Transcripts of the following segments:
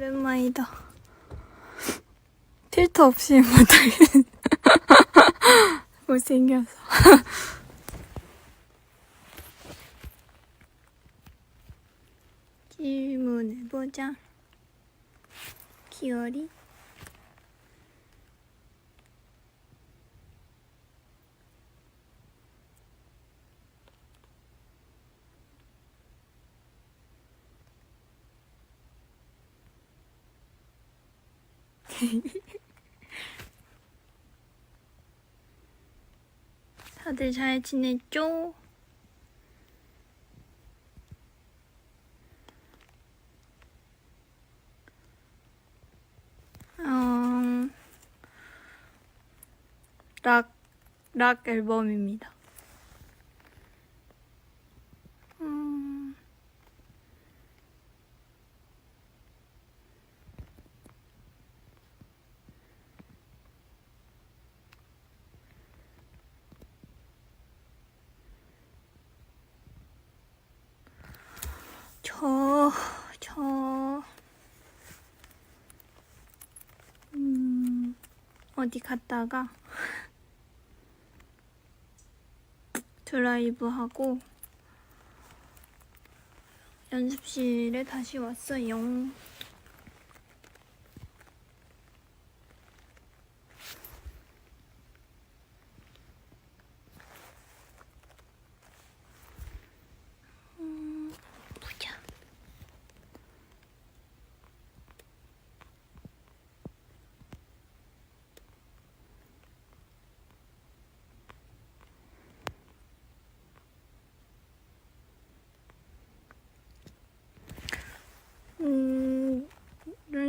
오랜만이다. 필터 없이 못하겠는 못생겨서. 질문해보자. 기어리? 다들 잘 지냈죠? 어, 락, 락 앨범입니다. 저, 저, 음, 어디 갔다가 드라이브 하고 연습실에 다시 왔어요.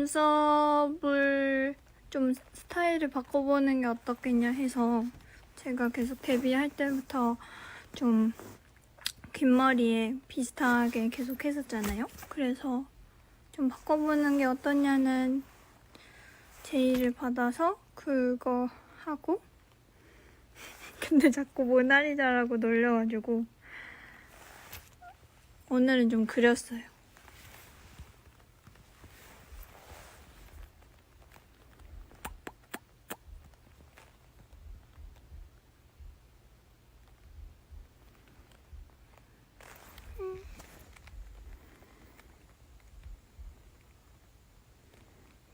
눈썹을 좀 스타일을 바꿔보는 게 어떻겠냐 해서 제가 계속 데뷔할 때부터 좀 긴 머리에 비슷하게 계속 했었잖아요. 그래서 좀 바꿔보는 게 어떠냐는 제의를 받아서 그거 하고 근데 자꾸 모나리자라고 놀려가지고 오늘은 좀 그렸어요.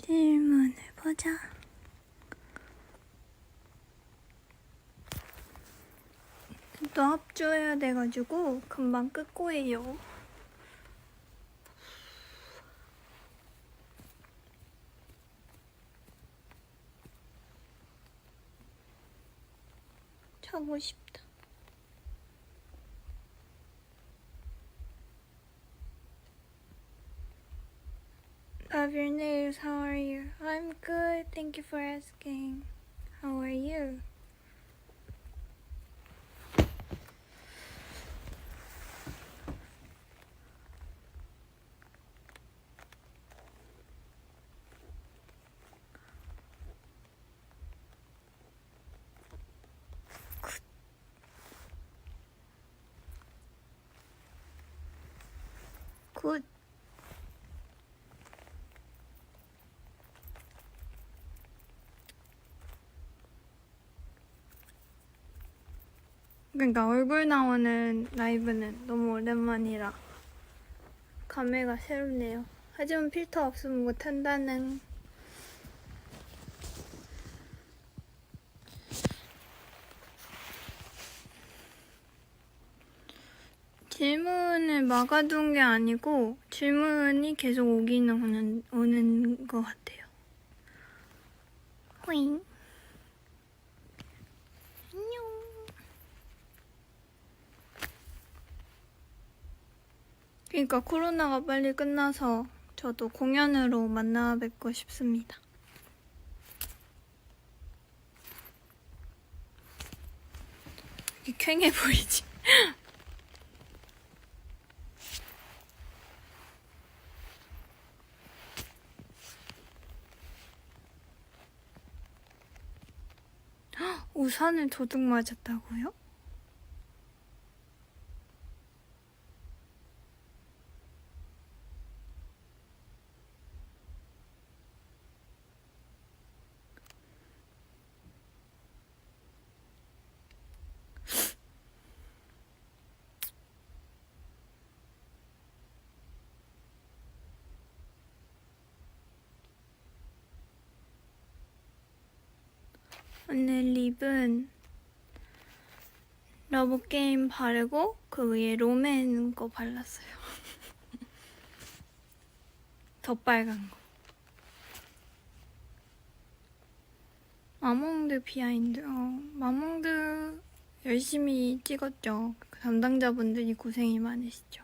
질문해 보자. 또 합주해야 돼가지고 금방 끌 거예요. 자고 싶다. Your. How are you? I'm good. Thank you for asking. How are you? 굿. 그러니까 얼굴 나오는 라이브는 너무 오랜만이라 감회가 새롭네요. 하지만 필터 없으면 못한다는 질문을 막아둔 게 아니고 질문이 계속 오기는 오는, 오는 것 같아요. 호잉. 안녕. 그러니까 코로나가 빨리 끝나서 저도 공연으로 만나 뵙고 싶습니다. 퀭해 보이지? 우산을 도둑 맞았다고요? 오늘 립은 러브게임 바르고 그 위에 롬앤 거 발랐어요. 더 빨간 거. 마몽드 비하인드. 어, 마몽드 열심히 찍었죠. 그 담당자분들이 고생이 많으시죠.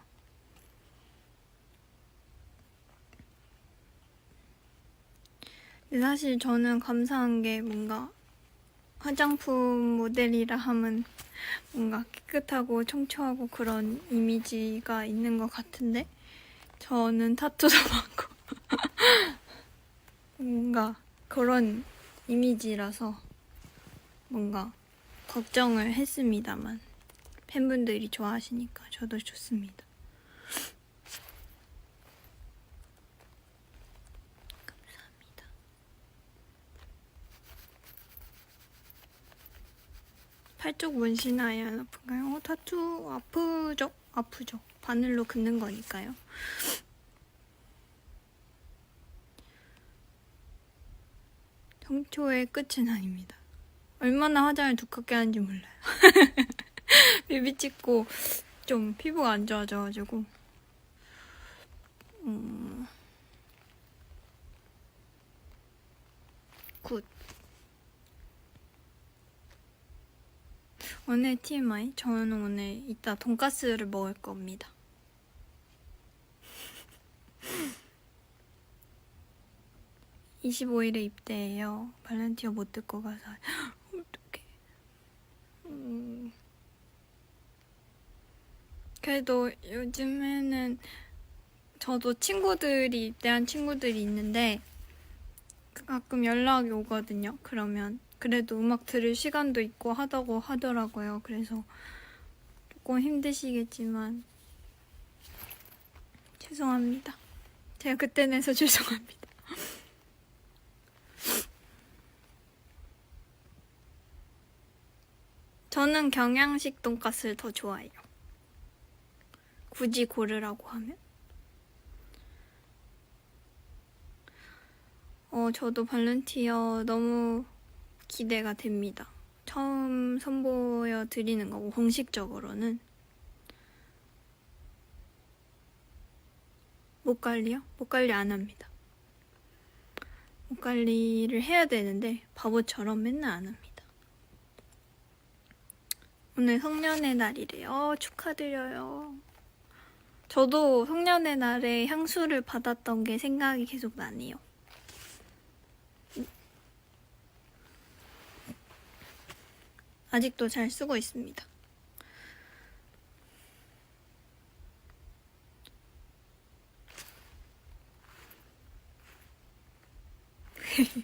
근데 사실 저는 감사한 게 뭔가 화장품 모델이라 하면 뭔가 깨끗하고 청초하고 그런 이미지가 있는 것 같은데 저는 타투도 많고 뭔가 그런 이미지라서 뭔가 걱정을 했습니다만 팬분들이 좋아하시니까 저도 좋습니다. 팔쪽 문신 아예 안 아픈가요? 어, 타투 아프죠? 아프죠. 바늘로 긋는 거니까요. 청초의 끝은 아닙니다. 얼마나 화장을 두껍게 하는지 몰라요. 뮤비 찍고 좀 피부가 안 좋아져가지고 음... 굿 오늘 TMI? 저는 오늘 이따 돈까스를 먹을 겁니다. (25일에) 입대해요. 발렌티어 못 듣고 가서. 어떡해. 음... 그래도 요즘에는 저도 친구들이 입대한 친구들이 있는데 가끔 연락이 오거든요. 그러면 그래도 음악 들을 시간도 있고 하다고 하더라고요. 그래서 조금 힘드시겠지만 죄송합니다. 제가 그때 내서 죄송합니다. 저는 경양식 돈가스를 더 좋아해요. 굳이 고르라고 하면? 어, 저도 발렌티어 너무 기대가 됩니다. 처음 선보여 드리는 거고, 공식적으로는. 목 관리요? 목 관리 안 합니다. 목 관리를 해야 되는데, 바보처럼 맨날 안 합니다. 오늘 성년의 날이래요. 축하드려요. 저도 성년의 날에 향수를 받았던 게 생각이 계속 나네요. 아직도 잘 쓰고 있습니다.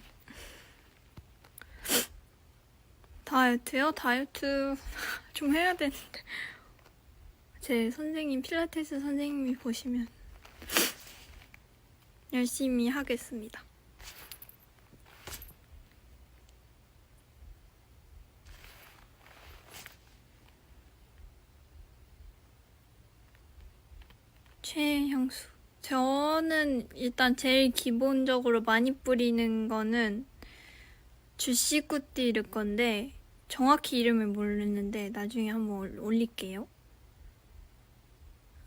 다이어트요? 다이어트 좀 해야 되는데. 제 선생님, 필라테스 선생님이 보시면 열심히 하겠습니다. 최애 향수. 저는 일단 제일 기본적으로 많이 뿌리는 거는 주시꾸띠르 건데 정확히 이름을 모르는데 나중에 한번 올릴게요.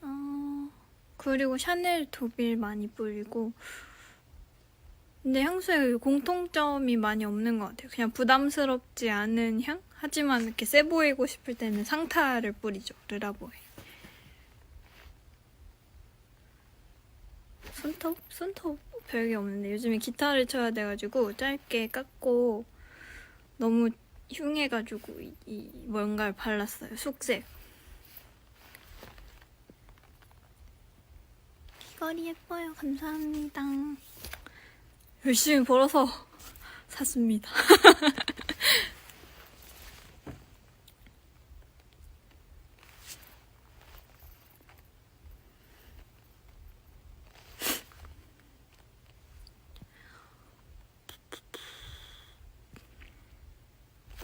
어, 그리고 샤넬 도빌 많이 뿌리고 근데 향수에 공통점이 많이 없는 것 같아요. 그냥 부담스럽지 않은 향? 하지만 이렇게 세 보이고 싶을 때는 상타를 뿌리죠. 르라보에. 손톱? 손톱 별게 없는데 요즘에 기타를 쳐야 돼가지고 짧게 깎고 너무 흉해가지고 이, 이 뭔가를 발랐어요. 속색. 귀걸이 예뻐요. 감사합니다. 열심히 벌어서 샀습니다.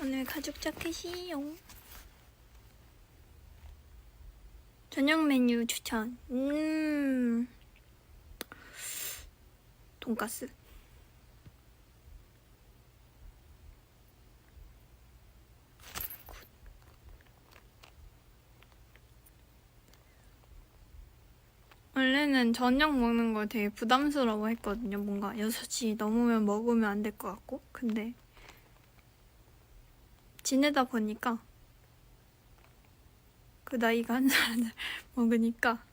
오늘 가죽 자켓이용. 저녁 메뉴 추천. 음. 돈가스. 원래는 저녁 먹는 거 되게 부담스러워 했거든요. 뭔가 6시 넘으면 먹으면 안 될 것 같고. 근데 지내다 보니까 그 나이가 한살한살 먹으니까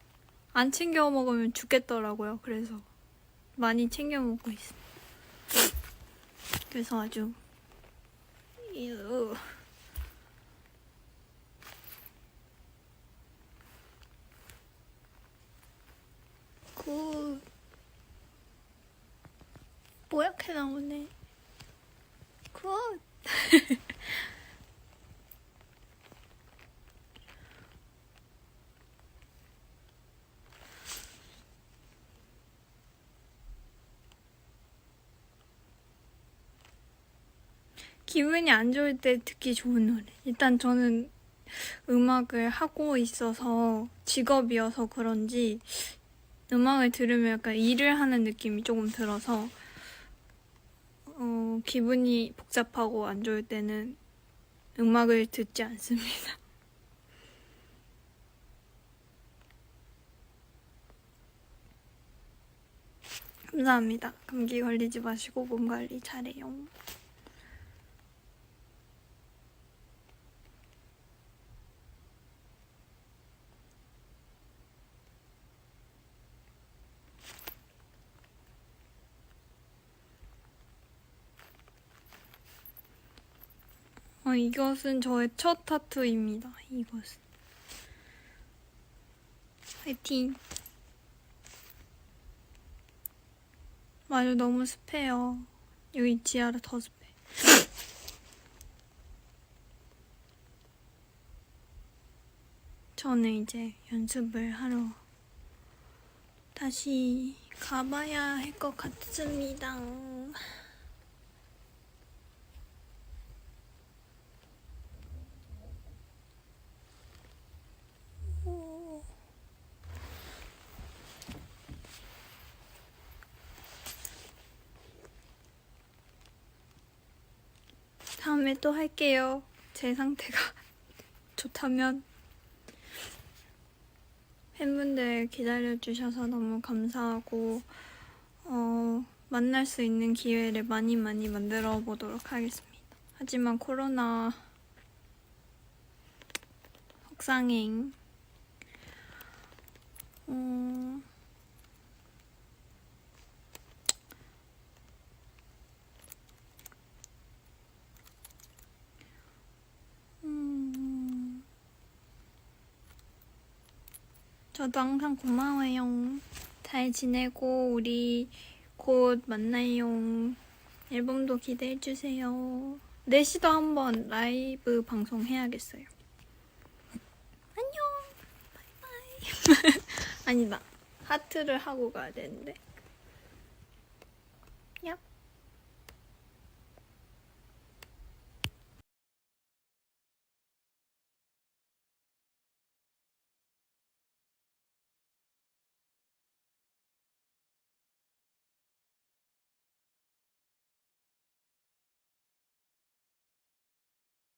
안 챙겨 먹으면 죽겠더라고요. 그래서 많이 챙겨 먹고 있어요. 그래서 아주 이으. 굿 뽀얗게 나오네 굿 기분이 안 좋을 때 듣기 좋은 노래. 일단 저는 음악을 하고 있어서 직업이어서 그런지 음악을 들으면 약간 일을 하는 느낌이 조금 들어서 어, 기분이 복잡하고 안 좋을 때는 음악을 듣지 않습니다. 감사합니다. 감기 걸리지 마시고 몸 관리 잘해요. 어, 이것은 저의 첫 타투입니다. 이것은. 화이팅. 맞아, 너무 습해요. 여기 지하라 더 습해. 저는 이제 연습을 하러 다시 가봐야 할 것 같습니다. 오. 다음에 또 할게요. 제 상태가 좋다면. 팬분들 기다려주셔서 너무 감사하고, 어, 만날 수 있는 기회를 많이 많이 만들어 보도록 하겠습니다. 하지만 코로나 속상행. 음, 저도 항상 고마워요. 잘 지내고 우리 곧 만나요. 앨범도 기대해 주세요. 4시도 한번 라이브 방송 해야겠어요. 안녕. 바이바이. 아니다. 하트를 하고 가야 되는데.